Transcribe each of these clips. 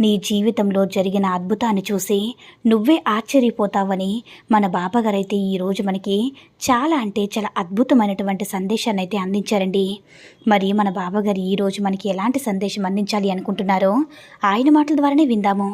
నీ జీవితంలో జరిగిన అద్భుతాన్ని చూసి నువ్వే ఆశ్చర్యపోతావని మన బాబాగారైతే ఈరోజు మనకి చాలా అంటే చాలా అద్భుతమైనటువంటి సందేశాన్ని అయితే అందించారండి. మరి మన బాబాగారు ఈరోజు మనకి ఎలాంటి సందేశం అందించాలి అనుకుంటున్నారో ఆయన మాటల ద్వారానే విందాము.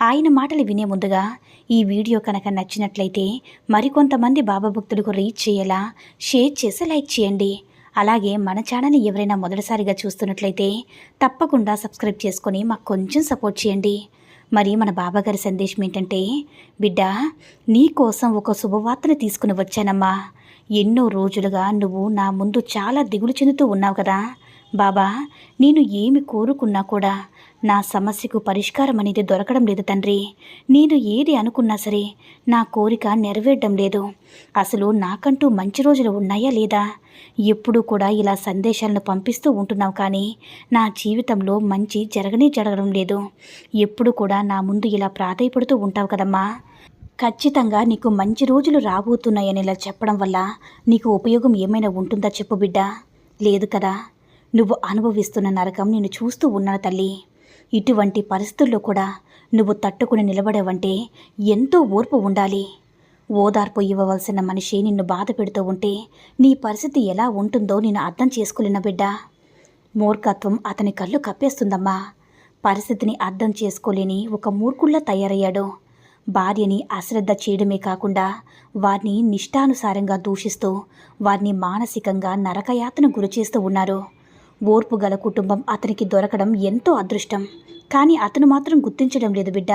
ఆయన మాటలు వినే ముందుగా ఈ వీడియో కనుక నచ్చినట్లయితే మరికొంతమంది బాబా భక్తులకు రీచ్ చేయేలా షేర్ చేసి లైక్ చేయండి. అలాగే మన ఛానల్ని ఎవరైనా మొదటిసారిగా చూస్తున్నట్లయితే తప్పకుండా సబ్స్క్రైబ్ చేసుకొని మాకు కొంచెం సపోర్ట్ చేయండి. మరి మన బాబాగారి సందేశం ఏంటంటే బిడ్డ నీ కోసం ఒక శుభవార్తను తీసుకుని వచ్చానమ్మా. ఎన్నో రోజులుగా నువ్వు నా ముందు చాలా దిగులు చెందుతూ ఉన్నావు కదా. బాబా నేను ఏమి కోరుకున్నా కూడా నా సమస్యకు పరిష్కారం అనేది దొరకడం లేదు తండ్రి. నేను ఏది అనుకున్నా సరే నా కోరిక నెరవేరడం లేదు. అసలు నాకంటూ మంచి రోజులు ఉన్నాయా లేదా? ఎప్పుడూ కూడా ఇలా సందేశాలను పంపిస్తూ ఉంటున్నావు కానీ నా జీవితంలో మంచి జరగనే జరగడం లేదు. ఎప్పుడు కూడా నా ముందు ఇలా ప్రాధాయపడుతూ ఉంటావు కదమ్మా. ఖచ్చితంగా నీకు మంచి రోజులు రాబోతున్నాయని ఇలా చెప్పడం వల్ల నీకు ఉపయోగం ఏమైనా ఉంటుందా చెప్పు బిడ్డ. లేదు కదా. నువ్వు అనుభవిస్తున్న నరకం నేను చూస్తూ ఉన్నాను తల్లి. ఇటువంటి పరిస్థితుల్లో కూడా నువ్వు తట్టుకుని నిలబడేవంటే ఎంతో ఓర్పు ఉండాలి. ఓదార్పు ఇవ్వవలసిన మనిషి నిన్ను బాధ పెడుతూ ఉంటే నీ పరిస్థితి ఎలా ఉంటుందో నేను అర్థం చేసుకోలేన బిడ్డ? మూర్ఖత్వం అతని కళ్ళు కప్పేస్తుందమ్మా. పరిస్థితిని అర్థం చేసుకోలేని ఒక మూర్ఖుల్లా తయారయ్యాడు. భార్యని అశ్రద్ధ చేయడమే కాకుండా వారిని నిష్టానుసారంగా దూషిస్తూ వారిని మానసికంగా నరకయాతన గురిచేస్తూ ఉన్నారు. ఓర్పు గల కుటుంబం అతనికి దొరకడం ఎంతో అదృష్టం. కానీ అతను మాత్రం గుర్తించడం లేదు బిడ్డ.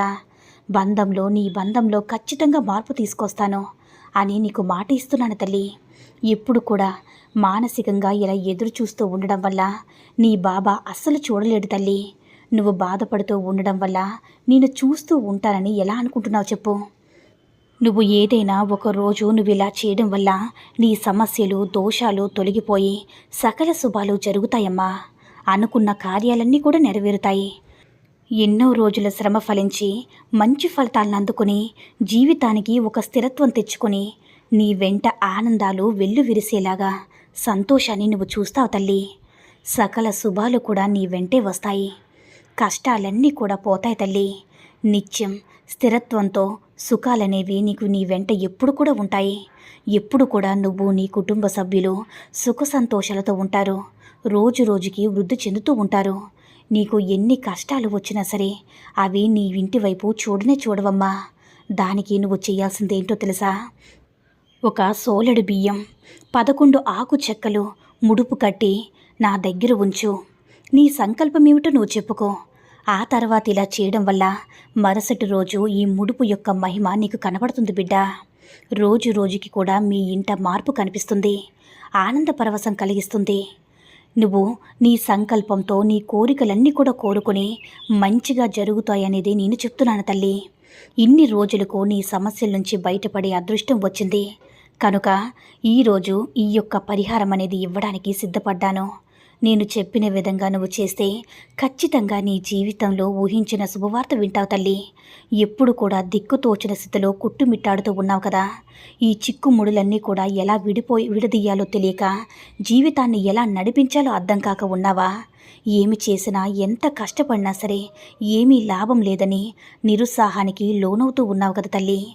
బంధంలో నీ బంధంలో ఖచ్చితంగా మార్పు తీసుకొస్తాను అని నీకు మాట ఇస్తున్నాను తల్లి. ఎప్పుడు కూడా మానసికంగా ఇలా ఎదురు చూస్తూ ఉండడం వల్ల నీ బాబా అస్సలు చూడలేడు తల్లి. నువ్వు బాధపడుతూ ఉండడం వల్ల నేను చూస్తూ ఉంటానని ఎలా అనుకుంటున్నావు చెప్పు. నువ్వు ఏదైనా ఒక రోజు నువ్వు ఇలా చేయడం వల్ల నీ సమస్యలు దోషాలు తొలగిపోయి సకల శుభాలు జరుగుతాయమ్మా. అనుకున్న కార్యాలన్నీ కూడా నెరవేరుతాయి. ఎన్నో రోజుల శ్రమ ఫలించి మంచి ఫలితాలను అందుకుని జీవితానికి ఒక స్థిరత్వం తెచ్చుకొని నీ వెంట ఆనందాలు వెల్లు విరిసేలాగా సంతోషాన్ని నువ్వు చూస్తావు తల్లి. సకల శుభాలు కూడా నీ వెంటే వస్తాయి. కష్టాలన్నీ కూడా పోతాయి తల్లి. నిత్యం స్థిరత్వంతో సుఖాలనేవి నీకు నీ వెంట ఎప్పుడు కూడా ఉంటాయి. ఎప్పుడు కూడా నువ్వు నీ కుటుంబ సభ్యులు సుఖ సంతోషాలతో ఉంటారు. రోజు రోజుకి వృద్ధి చెందుతూ ఉంటారు. నీకు ఎన్ని కష్టాలు వచ్చినా సరే అవి నీ ఇంటి వైపు చూడనే చూడవమ్మా. దానికి నువ్వు చేయాల్సిందేంటో తెలుసా? ఒక సోలడు బియ్యం పదకొండు ఆకు చెక్కలు ముడుపు కట్టి నా దగ్గర ఉంచు. నీ సంకల్పం ఏమిటో నువ్వు చెప్పుకో. ఆ తర్వాత ఇలా చేయడం వల్ల మరుసటి రోజు ఈ ముడుపు యొక్క మహిమ నీకు కనబడుతుంది బిడ్డ. రోజు రోజుకి కూడా మీ ఇంట మార్పు కనిపిస్తుంది. ఆనంద పరవశం కలిగిస్తుంది. నువ్వు నీ సంకల్పంతో నీ కోరికలన్నీ కూడా కోరుకుని మంచిగా జరుగుతాయనేది నేను చెప్తున్నాను తల్లి. ఇన్ని రోజులకు నీ సమస్యల నుంచి బయటపడే అదృష్టం వచ్చింది. కనుక ఈరోజు ఈ యొక్క పరిహారం అనేది ఇవ్వడానికి సిద్ధపడ్డాను. నేను చెప్పిన విధంగా నువ్వు చేస్తే ఖచ్చితంగా నీ జీవితంలో ఊహించిన శుభవార్త వింటావు తల్లి. ఎప్పుడు కూడా దిక్కుతోచిన స్థితిలో కుట్టుమిట్టాడుతూ ఉన్నావు కదా. ఈ చిక్కుముడులన్నీ కూడా ఎలా విడిపోయి విడదీయాలో తెలియక జీవితాన్ని ఎలా నడిపించాలో అర్థం కాక ఉన్నావా? ఏమి చేసినా ఎంత కష్టపడినా సరే ఏమీ లాభం లేదని నిరుత్సాహానికి లోనవుతూ ఉన్నావు కదా తల్లి.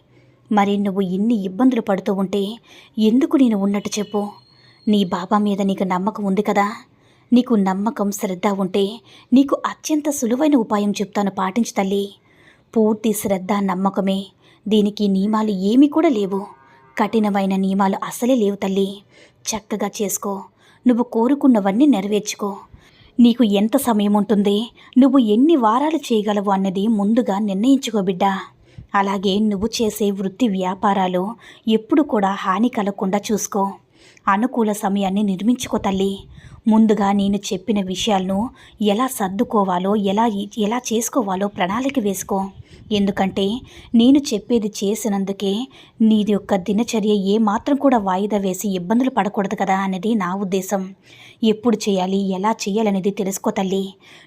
మరి నువ్వు ఇన్ని ఇబ్బందులు పడుతూ ఉంటే ఎందుకు నేను ఉన్నట్టు చెప్పు? నీ బాబా మీద నీకు నమ్మకం ఉంది కదా. నీకు నమ్మకం శ్రద్ధ ఉంటే నీకు అత్యంత సులువైన ఉపాయం చెప్తాను పాటించు తల్లి. పూర్తి శ్రద్ధ నమ్మకమే. దీనికి నియమాలు ఏమీ కూడా లేవు. కఠినమైన నియమాలు అసలే లేవు తల్లి. చక్కగా చేసుకో. నువ్వు కోరుకున్నవన్నీ నెరవేర్చుకో. నీకు ఎంత సమయం ఉంటుంది? నువ్వు ఎన్ని వారాలు చేయగలవు అన్నది ముందుగా నిర్ణయించుకో బిడ్డా. అలాగే నువ్వు చేసే వృత్తి వ్యాపారాలు ఎప్పుడు కూడా హాని కలగకుండా చూసుకో. అనుకూల సమయాన్ని నిర్మించుకో తల్లి. ముందుగా నేను చెప్పిన విషయాలను ఎలా సర్దుకోవాలో ఎలా ఎలా చేసుకోవాలో ప్రణాళిక వేసుకో. ఎందుకంటే నేను చెప్పేది చేసినందుకే నీది యొక్క దినచర్య ఏ మాత్రం కూడా వాయిదా వేసి ఇబ్బందులు పడకూడదు కదా అనేది నా ఉద్దేశం. ఎప్పుడు చేయాలి ఎలా చేయాలనేది తెలుసుకో తల్లి.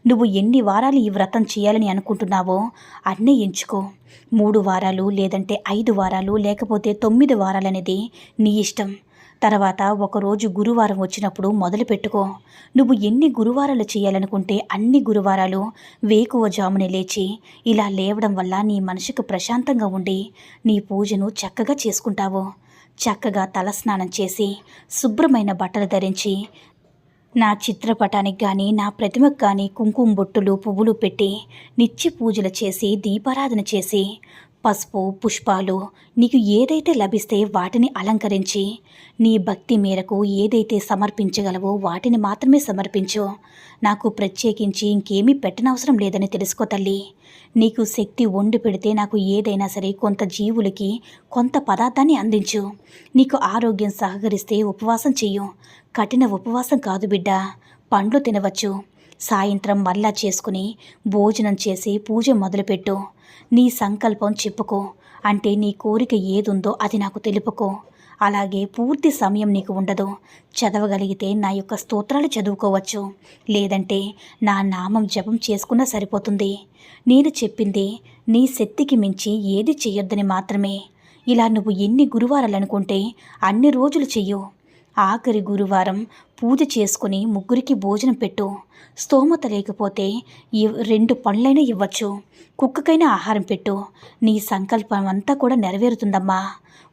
నువ్వు ఎన్ని వారాలు ఈ వ్రతం చేయాలని అనుకుంటున్నావో అన్నీ ఎంచుకో. మూడు వారాలు లేదంటే ఐదు వారాలు లేకపోతే తొమ్మిది వారాలనేది నీ ఇష్టం. తర్వాత ఒకరోజు గురువారం వచ్చినప్పుడు మొదలు పెట్టుకో. నువ్వు ఎన్ని గురువారాలు చేయాలనుకుంటే అన్ని గురువారాలు వేకువ జామునే లేచి ఇలా లేవడం వల్ల నీ మనసుకు ప్రశాంతంగా ఉండి నీ పూజను చక్కగా చేసుకుంటావు. చక్కగా తలస్నానం చేసి శుభ్రమైన బట్టలు ధరించి నా చిత్రపటానికి కానీ నా ప్రతిమకు కానీ కుంకుమ బొట్టులు పువ్వులు పెట్టి నిత్య పూజలు చేసి దీపారాధన చేసి పసుపు పుష్పాలు నీకు ఏదైతే లభిస్తే వాటిని అలంకరించి నీ భక్తి మేరకు ఏదైతే సమర్పించగలవో వాటిని మాత్రమే సమర్పించు. నాకు ప్రత్యేకించి ఇంకేమీ పెట్టనవసరం లేదని తెలుసుకో తల్లి. నీకు శక్తి వండి పెడితే నాకు ఏదైనా సరే కొంత జీవులకి కొంత పదార్థాన్ని అందించు. నీకు ఆరోగ్యం సహకరిస్తే ఉపవాసం చెయ్యు. కఠిన ఉపవాసం కాదు బిడ్డ. పండ్లు తినవచ్చు. సాయంత్రం మళ్ళా చేసుకుని భోజనం చేసి పూజ మొదలుపెట్టు. నీ సంకల్పం చెప్పుకో. అంటే నీ కోరిక ఏదుందో అది నాకు తెలుపుకో. అలాగే పూర్తి సమయం నీకు ఉండదు. చదవగలిగితే నా యొక్క స్తోత్రాలు చదువుకోవచ్చు. లేదంటే నా నామం జపం చేసుకున్నా సరిపోతుంది. నేను చెప్పింది నీ శక్తికి మించి ఏది చెయ్యొద్దని మాత్రమే. ఇలా నువ్వు ఎన్ని గురువారాలు అనుకుంటే అన్ని రోజులు చెయ్యు. ఆఖరి గురువారం పూజ చేసుకుని ముగ్గురికి భోజనం పెట్టు. స్తోమత లేకపోతే రెండు పండ్లైనా ఇవ్వచ్చు. కుక్కకైనా ఆహారం పెట్టు. నీ సంకల్పం అంతా కూడా నెరవేరుతుందమ్మా.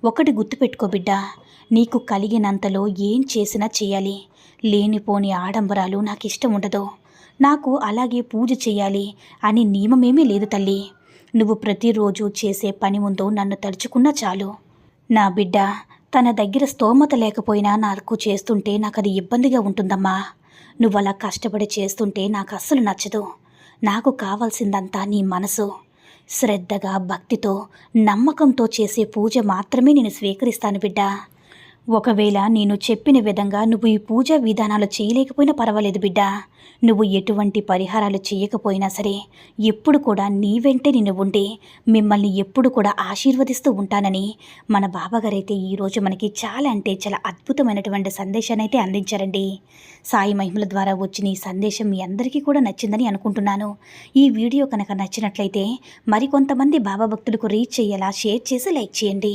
ఒకటి గుర్తుపెట్టుకో బిడ్డ. నీకు కలిగినంతలో ఏం చేసినా చేయాలి. లేనిపోని ఆడంబరాలు నాకు ఇష్టం ఉండదు. నాకు అలాగే పూజ చేయాలి అని నియమమేమీ లేదు తల్లి. నువ్వు ప్రతిరోజు చేసే పని ముందు నన్ను తలుచుకున్నా చాలు. నా బిడ్డ తన దగ్గర స్తోమత లేకపోయినా నాకు చేస్తుంటే నాకు అది ఇబ్బందిగా ఉంటుందమ్మా. నువ్వు అలా కష్టపడి చేస్తుంటే నాకు అస్సలు నచ్చదు. నాకు కావాల్సిందంతా నీ మనసు. శ్రద్ధగా భక్తితో నమ్మకంతో చేసే పూజ మాత్రమే నేను స్వీకరిస్తాను బిడ్డా. ఒకవేళ నేను చెప్పిన విధంగా నువ్వు ఈ పూజా విధానాలు చేయలేకపోయినా పర్వాలేదు బిడ్డా. నువ్వు ఎటువంటి పరిహారాలు చేయకపోయినా సరే ఎప్పుడు కూడా నీ వెంటే నేను ఉండి మిమ్మల్ని ఎప్పుడు కూడా ఆశీర్వదిస్తూ ఉంటానని మన బాబాగారైతే ఈరోజు మనకి చాలా అంటే చాలా అద్భుతమైనటువంటి సందేశాన్ని అయితే అందించారండి. సాయి మహిమల ద్వారా వచ్చిన ఈ సందేశం మీ అందరికీ కూడా నచ్చిందని అనుకుంటున్నాను. ఈ వీడియో కనుక నచ్చినట్లయితే మరికొంతమంది బాబా భక్తులకు రీచ్ చేయేలా షేర్ చేసి లైక్ చేయండి.